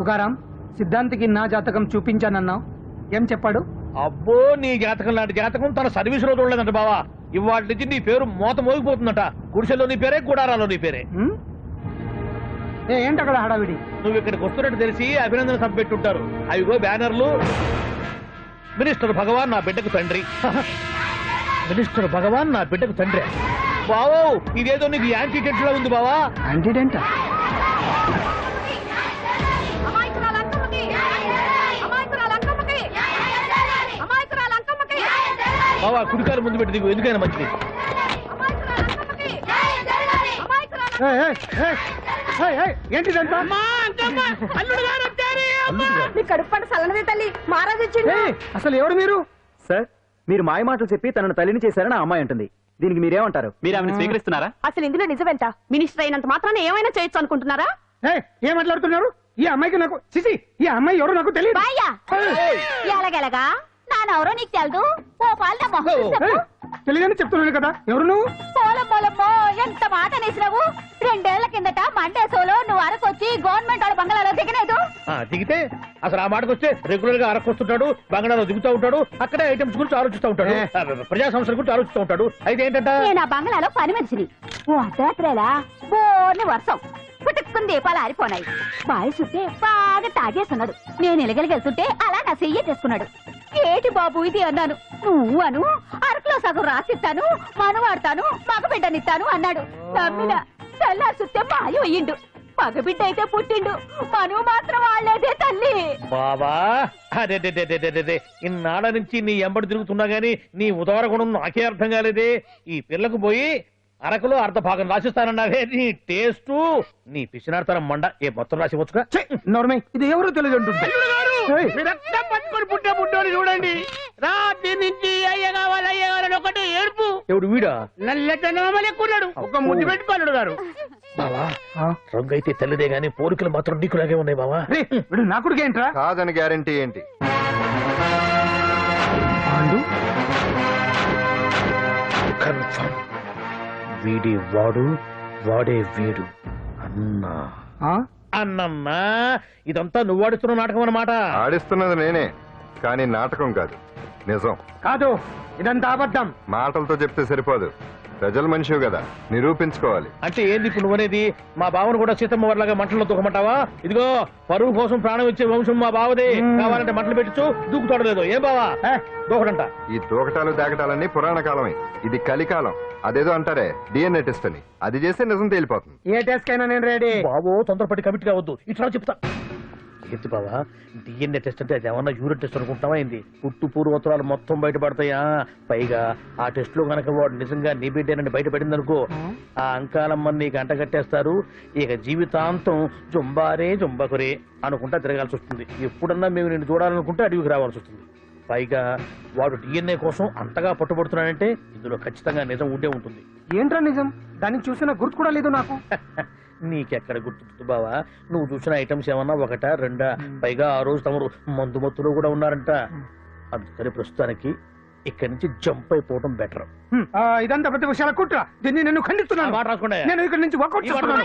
పుకారాం సిద్ధాంతికి నా జాతకం చూపించానన్నావు. ఏం చెప్పాడు? అబ్బో నీ జాతకం లాంటి జాతకం తన సర్వీస్లో చూడలేదంట బావా. ఇవాటి నుంచి నీ పేరు మోత మోగిపోతుందట. గుడిసెలో నీ పేరే గుడారాలో నీ పేరే. ఏంటి అక్కడ హడావిడి? నువ్వు ఇక్కడికి వస్తున్నట్టు తెలిసి అభినందన సభ పెట్టుంటారు. అవిగో బ్యానర్లు. మినిస్టర్ భగవాన్ నా బిడ్డకు తండ్రి. మినిస్టర్ భగవాన్ నా బిడ్డకు తండ్రి. బావో ఇదేదో నీకు యాంటీ టెంట్ లా ఉంది బావా. యాంటీడెంట్ బావా కుడికాలు ముందు పెట్టి దిగు ఎందుకైనా మంచిది? కడుపు పంట తల్లి మహారాజు ఇచ్చిండు. ఏయ్, అసలు ఎవరు మీరు? సార్ మీరు మాయ మాటలు చెప్పి తనను తల్లిని చేశారని ఆ అమ్మాయి అంటుంది. దీనికి మీరేమంటారు? మీరు ఆమెను స్వీకరిస్తున్నారా? అసలు ఇందులో నిజమేంట మినిస్టర్ అయినంత మాత్రాన ఏమైనా చేయొచ్చు అనుకుంటున్నారా? ఏయ్, ఏం మాట్లాడుతున్నారు? ఈ అమ్మాయికి నాకు చిసి ఈ అమ్మాయి ఎవరు నాకు తెలియదు. ఎలాగెలగా? నానెవరో నీకు తెలదు? ఓ పాల మొహం చూసి చెప్పు. తెలియదని చెప్తున్నాను కదా. ఎవరు నువ్వు? పోలం పోలమ్మో ఎంత మాట అనేసినావు? రెండేళ్ళ కిందట మండే సోలో నువ్వు అరకొచ్చి గవర్నమెంట్ వాళ్ళ బంగాళాలో దిగలేదు ఆ, దిగితే అసలు ఆ మాటకు వస్తే రెగ్యులర్గా అరకొస్తుంటాడు బంగాళాలో దిగుతూ ఉంటాడు అక్కడే ఐటమ్స్ గురించి ఆలోచిస్తూ ఉంటాడు ఏ. ఆ, ప్రజా సంస్థల గురించి ఆలోచిస్తూ ఉంటాడు. అయితే ఏంటంట? నేను ఆ బంగ్లాలో పని మనిషిని. ఓ అర్ధరాత్రేలా బోర్ని వర్షం. పుట్టుకుని దీపాలు ఆరిపోనాయి. బాయి చుట్టే బాగా తాగేస్తున్నాడు నేను ఎలగలిగెళ్తుంటే అలా నా చెయ్యి చేసుకున్నాడు. ఏటి బాబు ఇది అన్నాను. నువ్వు అను అరకులో సగం రాసిస్తాను మనవాడతాను మగబిడ్డనిస్తాను అన్నాడు. నమ్మిన తెల్లారి చుట్టే మాయ అయ్యిండు. మగబిడ్డ అయితే పుట్టిండు. మనువు మాత్రం వాళ్ళేదే తల్లి. బాబా అదే. ఇన్నాళ్ళ నుంచి నీ ఎంబడి తిరుగుతున్నా గానీ నీ ఉదార గుణం నాకే అర్థం కాలేదే. ఈ పిల్లకు పోయి అరకులో అర్ధ భాగం రాసిస్తానన్నావే. నీ టేస్ట్ నీ పిచ్చినాడతనం మండ ఏ మొత్తం రాసివచ్చుగా నోర్మై ఇది ఎవరో తెలియదు అంటుంది ఏయ్, పట్టుకొని పుట్టే పుట్టోని చూడండి. రాత్రి నుంచి అయ్య కావాలి అయ్య కావాలని ఒకటే ఏడుపు. ఎవడు వీడా? నల్లెక్కున్నాడు ఒక ముద్దు పెట్టుకోలేడు గారు. బావా ఆ? రంగు అయితే తెల్లదే గానీ పోలికలు మాత్రం నీకులాగే ఉన్నాయి బావా. రే, వీడు నా కొడుకు ఏంట్రా కాదని గ్యారంటీ ఏంటి? పాండు? కన్ఫర్మ్. వీడి వాడు వాడే వీడు. అన్నా. ఆ? అన్నమ్మా ఇదంతా నువ్వు ఆడుతున్న నాటకం అన్నమాట. ఆడిస్తున్నది నేనే కానీ నాటకం కాదు నిజం. కాదు ఇదంతా అబద్ధం. మాటలతో చెప్తే సరిపోదు. ప్రజల మనిషివి కదా నిరూపించుకోవాలి. అంటే ఏంది ఇప్పుడు నువ్వనేది మా బావను కూడా సీతమ్మ వారిలాగా మంటల్లో దూకమంటావా ఇదిగో పరువు కోసం ప్రాణం ఇచ్చే వంశం మా బావదే. కావాలంటే మంటలు పెట్టచ్చు దూకుతాడు లేదు ఏం బావా? దూకడంట. ఈ దూకటాలు దాకటాలన్నీ పురాణ కాలమే. ఇది కలికాలం. అదేదో అంటారే డిఎన్ఏ టెస్ట్ అని. అది చేస్తే నిజం తేలిపోతుంది. ఏ టెస్ట్ కైనా నేను రెడీ బాబో తొందరపడి కమిటీ కావద్దు. ఇట్లా చెప్తా. ఏంటి బావా. డిఎన్ఏ టెస్ట్ అంటే అది ఏమన్నా యూరిన్ టెస్ట్ అనుకుంటావా ఏంది? పుట్టు పూర్వోత్తరాలు మొత్తం బయటపడతాయా? పైగా ఆ టెస్ట్లో గనక వాడు నిజంగా నీ బిడ్డేనని బయటపడింది అనుకో ఆ అంకాలమ్మని నీకు అంట కట్టేస్తారు. ఇక జీవితాంతం జుంబారే జుంబకురే అనుకుంటా తిరగాల్సి వస్తుంది. ఎప్పుడన్నా మేము నిన్ను చూడాలనుకుంటే అడవికి రావాల్సి వస్తుంది. పైగా వాడు డిఎన్ఏ కోసం అంతగా పట్టుబడుతున్నాడంటే ఇందులో ఖచ్చితంగా నిజం ఉండే ఉంటుంది. ఏంట్రా నిజం? దాన్ని చూసిన గుర్తు కూడా లేదు నాకు. నీకెక్కడ గుర్తుంది బావా నువ్వు చూసిన ఐటమ్స్ ఏమన్నా ఒకట రెండా పైగా ఆ రోజు తమరు మందు మత్తులో కూడా ఉన్నారంట అందుకని ప్రస్తుతానికి ఇక్కడి నుంచి జంప్ అయిపోవడం బెటర్ ఇదంతా పెద్ద విషయాల కుట్ర దీన్ని నేను ఖండిస్తున్నాను మాట రాసుకోండి నేను ఇక్కడ నుంచి వర్కౌట్ చేస్తున్నాను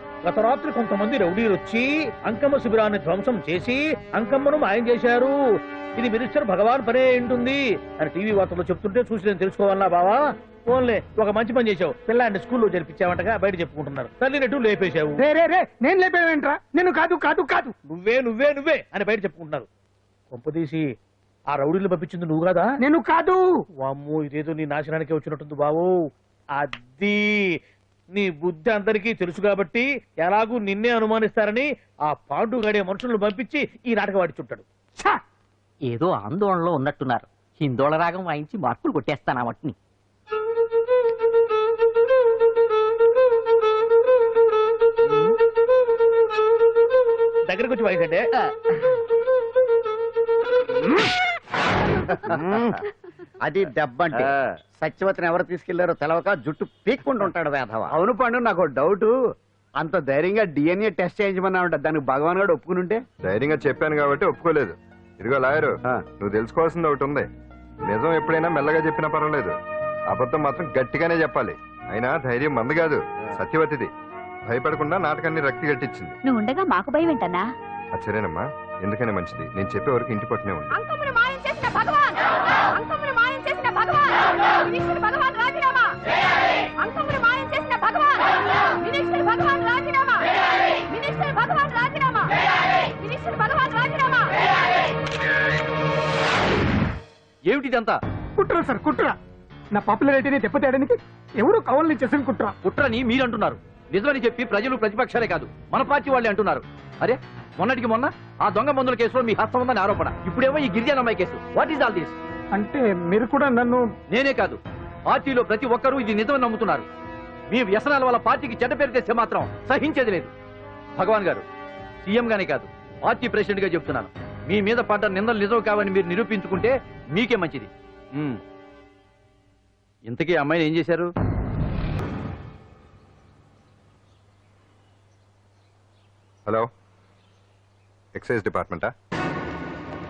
గత రాత్రి కొంతమంది రౌడీలు వచ్చి అంకమ్మ శిబిరాన్ని ధ్వంసం చేసి అంకమ్మను మాయం చేశారు. ఇది మినిస్టర్ భగవాన్ పనే ఉంటుంది అని టీవీ వార్తల్లో చెప్తుంటే చూసి నేను తెలుసుకోవాలా బావా? ఓన్లే ఒక మంచి పని చేసావు పిల్లాన్ని స్కూల్లో జరిపించావంటగా బయట చెప్పుకుంటున్నారు. తల్లినట్టు లేపేశావు. రే రే రే నేను లేపేవేంట్రా? నేను కాదు కాదు కాదు. నువ్వే నువ్వే నువ్వే అని బయట చెప్పుకుంటున్నారు. కొంపదీసి ఆ రౌడీలు పంపించింది నువ్వు కాదా? నేను కాదు. వామ్మో ఇదేదో నీ నాశనానికి వచ్చినట్టుంది బావు. అది నీ బుద్ధి అందరికీ తెలుసు కాబట్టి ఎలాగూ నిన్నే అనుమానిస్తారని ఆ పాండు గడే మనుషులను పంపించి ఈ నాటకం ఆడిచుంటాడు! ఏదో ఆందోళనలో ఉన్నట్టున్నారు. హిందోళ రాగం వాయించి మార్కులు కొట్టేస్తాను మట్టిని దగ్గరకు వచ్చి వాయించండి అది దెబ్బంటే. సత్యవతిని ఎవరు తీసుకెళ్ళారో తెలవక జుట్టు పీక్కుంటూ ఉంటాడు వేధవ. అవును పండు నాకు డౌట్. అంత ధైర్యంగా డిఎన్ఏ టెస్ట్ చేయించమన్నా ఉంటా దానికి భగవాన్ గారు ఒప్పుకుని ధైర్యంగా చెప్పాను కాబట్టి ఒప్పుకోలేదు. ఇదిగో లాయరు ఆ. నువ్వు తెలుసుకోవాల్సింది ఒకటి ఉంది. నిజం ఎప్పుడైనా మెల్లగా చెప్పినా పర్వాలేదు. అబద్ధం మాత్రం గట్టిగానే చెప్పాలి. అయినా ధైర్యం మంది కాదు. సత్యవతిది. భయపడకుండా నాటకాన్ని రక్తి గట్టించింది. నువ్వు ఉండగా మాకు భయం ఏంటన్నా? సరేనమ్మా. ఎందుకని మంచిది. నేను చెప్పే వరకు ఇంటి పట్టునే ఉంది మాయం చేసిన భగవాన్! భగవాన్ వినిష్ఠుడు భగవాన్ రాజీనామా. అంకమును మాయం చేసిన భగవాన్. వినిష్ఠుడు భగవాన్ రాజీనామా. వినిష్ఠుడు భగవాన్ రాజీనామా. వినిష్ఠుడు భగవాన్ రాజీనామా. ఏమిటిదంతా? కుట్ర సార్ కుట్ర. నా పాపులారిటీని దెబ్బతేయడానికి ఎవరు కవల్ని చేసిన కుట్ర. కుట్రని మీరంటున్నారు. నిజమని చెప్పి ప్రజలు ప్రతిపక్షాలే కాదు. మన పార్టీ వాళ్ళే అంటున్నారు. అరే మొన్నటికి మొన్న ఆ దొంగ మందుల కేసులో మీ హస్తం ఉందని ఆరోపణ. ఇప్పుడేమో ఈ గిరిజన అమ్మాయి case. What is all this అంటే మీరు కూడా నన్ను నేనే కాదు. పార్టీలో ప్రతి ఒక్కరూ ఇది నిజమని నమ్ముతున్నారు. మీ వ్యసనాల వల్ల పార్టీకి చెడ్డ పేరు తెస్తే మాత్రం సహించేది లేదు. భగవాన్ గారు సీఎం గానే కాదు పార్టీ ప్రెసిడెంట్గా చెప్తున్నాను. మీ మీద పడ్డ నిందలు నిజం కావని మీరు నిరూపించుకుంటే మీకే మంచిది. ఇంతకీ అమ్మాయిని ఏం చేశారు? హలో. ఎక్సైజ్ డిపార్ట్మెంటా?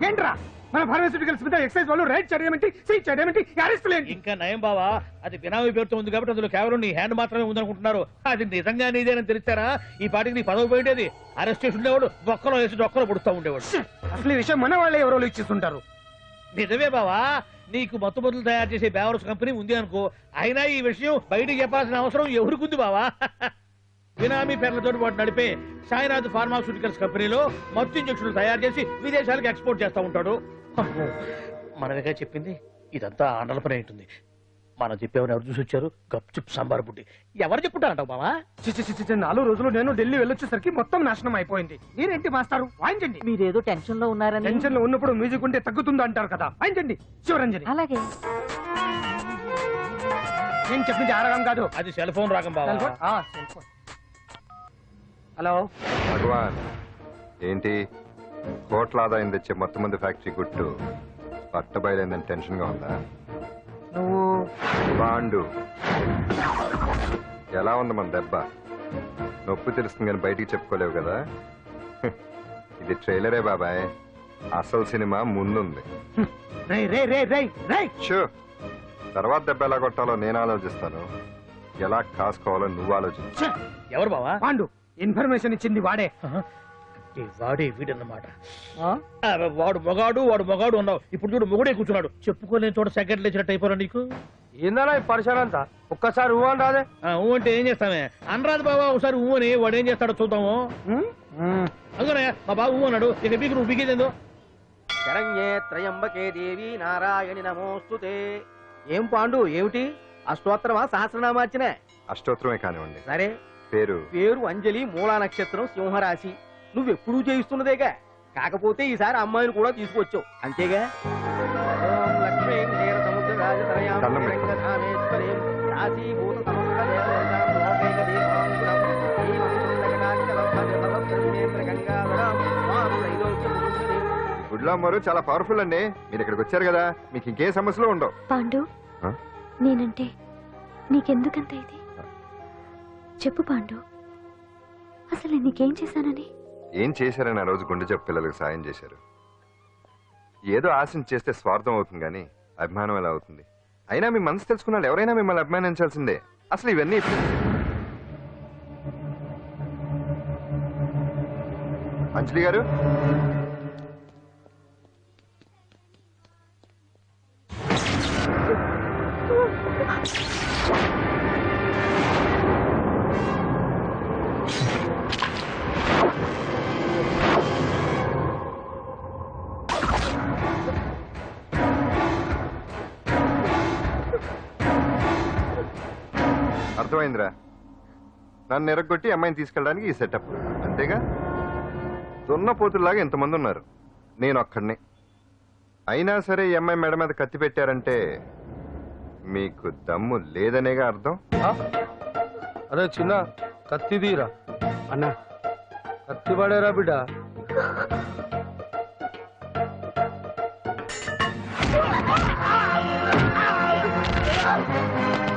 ఏంట్రా? మన ఫార్మాస్యూటికల్స్ మీద ఎక్సైజ్ వాళ్ళు రైడ్ చేయడమేంటి సీజ్ చేయడమేంటి అరెస్ట్ లేంటి ఇంకా నయం బావా అది బినామీ పేరుతో ఉంది కాబట్టి అందులో కేవలం నీ హ్యాండ్ మాత్రమే ఉందనుకుంటున్నారు. అది నిజంగా నీదేనని తెలిసారా ఈ పాటికి నీ పదవి పోయిండేది అరెస్ట్ చేసి ఉండేవాడు బొక్కలో వేసి డొక్కలో పుడుతూ ఉండేవాడు. అసలు ఈ విషయం మన వాళ్ళే ఎవరో ఇచ్చేస్తుంటారు నిజమే బావా నీకు మత్తు మందులు తయారు చేసే బేవరస్ కంపెనీ ఉంది అనుకో అయినా ఈ విషయం బయటికి చెప్పాల్సిన అవసరం ఎవరికుంది బావా? బినామీ పేర్లతో వాడు నడిపే సాయినాథ్ ఫార్మాస్యూటికల్స్ కంపెనీలో మత్తు ఇంజక్షన్లు తయారు చేసి విదేశాలకు ఎక్స్పోర్ట్ చేస్తా ఉంటాడు. మనమేగా చెప్పింది ఇదంతా ఆండల పని ఉంటుంది మనం చెప్పామని ఎవరు చూసి వచ్చారు? గప్చుప్ సాంబార్ బుడ్డి. ఎవరు చెప్పుంటారంటావు బావా? చిచి చిచి చిచి, నాలుగు రోజులు నేను ఢిల్లీ వెళ్ళొచ్చేసరికి మొత్తం నాశనం అయిపోయింది. మీరేంటి మాస్టారు? వాయించండి మీరేదో టెన్షన్లో ఉన్నారని. టెన్షన్లో ఉన్నప్పుడు మ్యూజిక్ ఉంటే తగ్గుతుందా అంటారు కదా. వాయించండి శివరంజని. అలాగే. నేను చెప్పింది ఆరగం కాదు. అది సెల్ ఫోన్ రాగం బావా. ఆ, సెల్ ఫోన్. హలో. భగవాన్ ఏంటి? కోట్ల ఆదాయం తెచ్చే మొత్తం మంది ఫ్యాక్టరీ గుట్టు పట్టబయలైందని టెన్షన్గా ఉందా? నువ్వు బాండు. ఎలా ఉంది మన దెబ్బ? నొప్పి తెలుస్తుంది కానీ బయటికి చెప్పుకోలేవు కదా? ఇది ట్రైలరే బాబాయ్. అసలు సినిమా ముందుంది. రే రే రే రే రే. షూ తర్వాత దెబ్బ ఎలా కొట్టాలో నేను ఆలోచిస్తాను. ఎలా కాసుకోవాలో నువ్వు ఆలోచించు. ఎవరు బావా? పాండు. ఇన్ఫర్మేషన్ ఇచ్చింది వాడే. ఈ వాడే వీడన్నమాట. ఆ, వాడు మొగాడు వాడు మొగాడు ఉన్నావు ఇప్పుడు చూడు మొగుడే కూర్చున్నాడు. చెప్పుకోలేని చోట సెకండ్ లేచినట్టు అయిపోరా నీకు? ఏందన్నా ఈ పరిసరం అంతా? ఒక్కసారి ఊ అని రాదే. ఆ, ఊ అంటే ఏం చేస్తామే? అనరాదు బాబా ఒకసారి ఊ అని వాడు ఏం చేస్తాడో చూద్దాము. అందుకనే మా బాబు ఊ అన్నాడు. ఇక బీకి నువ్వు బీకేదేందో శరణ్యే త్రయంబకే దేవి నారాయణి నమోస్తుతే ఏం పాండు ఏమిటి? ఆ స్తోత్రమా సహస్రనామార్చనే అష్టోత్తరమే కానివ్వండి. సరే. పేరు? పేరు అంజలి మూలా నక్షత్రం సింహరాశి. నువ్వెప్పుడూ చేయిస్తున్నదేగా కాకపోతే ఈసారి అమ్మాయిని కూడా తీసుకొచ్చావు. అంతేగా? ఓం లక్ష్మీం క్షీరసముద్రరాజతనయాం దండం పెట్టు. రంగధామేశ్వరీం రాశీభూత సమస్త దేవతాం లోకైక దీపాంకురం శ్రీమంతులకటాక్షలబ్ధజలబ్ధేంద్ర గంగాధరాం మాం త్రైలోక్యముకుంజనీం. గుడ్లో అమ్మరు చాలా పవర్ఫుల్ అండి. మీరు ఇక్కడికి వచ్చారు కదా మీకు ఇంకే సమస్యలు ఉండవు. పాండు? నేనంటే నీకెందుకంత ఇది? చెప్పు పాండు. అసలు నీకేం చేశానని? ఏం చేశారని ఆ రోజు గుండె జబ్బు పిల్లలకు సాయం చేశారు. ఏదో ఆశించి చేస్తే స్వార్థం అవుతుంది కానీ అభిమానం ఎలా అవుతుంది? అయినా మీ మనసు తెలుసుకున్నాడు ఎవరైనా మిమ్మల్ని అభిమానించాల్సిందే. అసలు ఇవన్నీ అంజలి గారు? అర్థమైందిరా నన్ను ఎరగొట్టి అమ్మాయిని తీసుకెళ్ళడానికి ఈ సెటప్. అంతేగా? దున్నపోతుల్లాగా ఎంతమంది ఉన్నారు నేను ఒక్కడిని అయినా సరే ఈ అమ్మాయి మెడ మీద కత్తి పెట్టారంటే మీకు దమ్ము లేదనేగా అర్థం? అరే చిన్న కత్తి తీరా. అన్నా. కత్తి పడేరా బిడ్డ.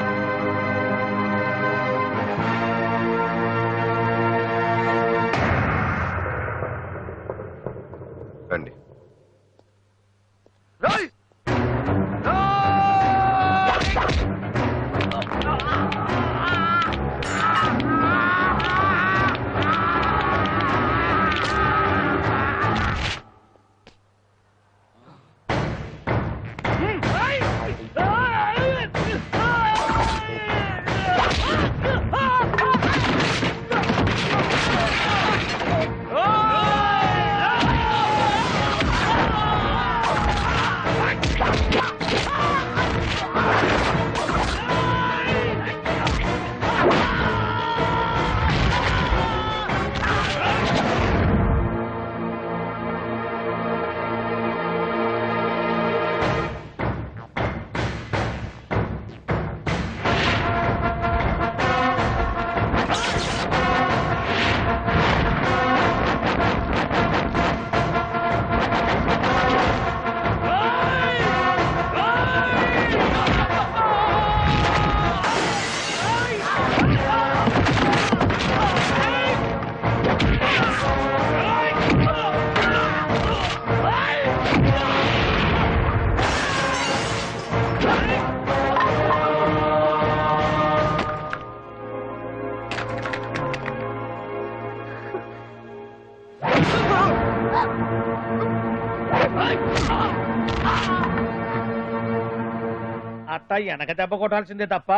అట్ట వెనక దెబ్బ కొట్టాల్సిందే తప్ప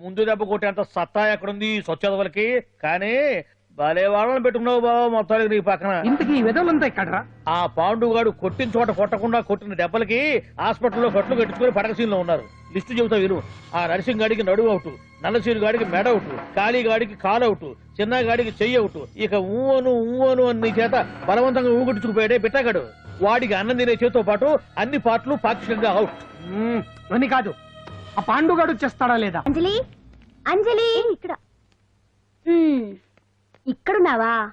ముందు దెబ్బ కొట్టేంత సత్తా ఎక్కడుంది స్వచ్ఛతలకి కానీ భలే వాళ్ళని పెట్టుకున్నావు బాబు మొత్తానికి నీ పక్కన. ఇంతకీ ఈ విధవులంతా ఇక్కడరా ఆ పాండుగాడు కొట్టిన చోట కొట్టకుండా కొట్టిన దెబ్బలకి హాస్పిటల్లో కట్లు కట్టించుకుని పడకసీన్లో ఉన్నారు. లిస్టు చెబుతా విను. ఆ నరసింగ్ గాడికి నడువు అవుట్ నల్లసీరు గాడికి మెడ అవుట్ కాళీ గాడికి కాలు అవుట్ చిన్న గాడికి చెయ్యి అవుట్. ఇక ఊవను ఊవను అని నీ చేత బలవంతంగా ఊగొట్టుకుపోయాడే బిట్టగాడు వాడికి అన్నం తినే చేతితో పాటు అన్ని పాటలు పాక్షికంగా అవుట్. అని కాదు. ఆ పాండుగాడు చేస్తాడా లేదా? అంజలి? అంజలి? ఇక్కడ. ఇక్కడున్నావా?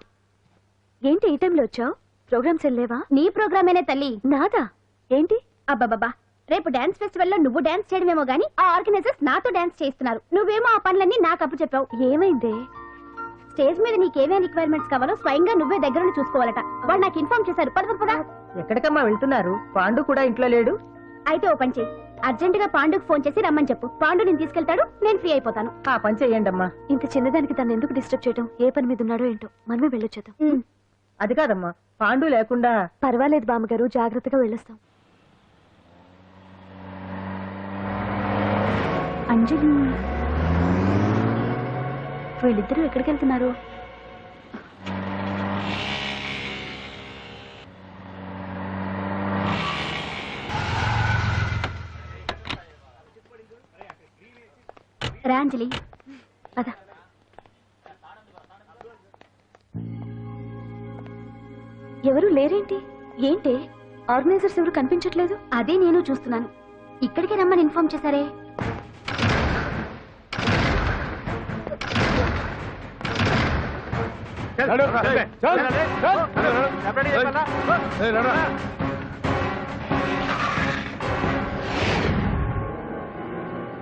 ఏంటి ఈ టైంలో వచ్చావు? ప్రోగ్రామ్స్ వెళ్ళేవా నీ ప్రోగ్రామేనే తల్లి. నాదా? ఏంటి? అబ్బాబాబా రేపు డాన్స్ ఫెస్టివల్లో నువ్వు డాన్స్ చేయడమేమో గానీ ఆ ఆర్గనైజర్స్ నాతో డాన్స్ చేయిస్తున్నారు. నువ్వేమో ఆ పనులన్నీ నాకు అప్పు చెప్పావు. ఏమైంది? స్టేజ్ మీద నీకేమేం రిక్వైర్మెంట్స్ కావాలో స్వయంగా నువ్వే దగ్గర చూసుకోవాలట. వాళ్ళు నాకు ఇన్ఫార్మ్ చేశారు. పద. ఎక్కడికమ్మా వెళ్తున్నారు? పాండు కూడా ఇంట్లో లేడు? అయితే ఓ పని చేయి. అర్జెంట్గా పాండుకు ఫోన్ చేసి రమ్మని చెప్పు. పాండు నేను తీసుకెళ్తాడు నేను ఫ్రీ అయిపోతాను. ఆ పని చెయ్యండమ్మా. ఇంత చిన్నదానికి తను ఎందుకు డిస్టర్బ్ చేయడం ఏ పని మీద ఉన్నాడో ఏంటో? మనమే వెళ్ళొచ్చేద్దాం. అది కాదమ్మా. పాండు లేకుండా పర్వాలేదు బామ్మగారు జాగ్రత్తగా వెళ్ళొస్తాం. అంజలి వీళ్ళిద్దరూ ఎక్కడికి వెళ్తున్నారు రాంజలి పద ఎవరు లేరేంటి ఏంటి ఆర్గనైజర్స్ ఎవరు కనిపించట్లేదు అదే నేను చూస్తున్నాను ఇక్కడికే రమ్మని ఇన్ఫార్మ్ చేశారే చల్ చల్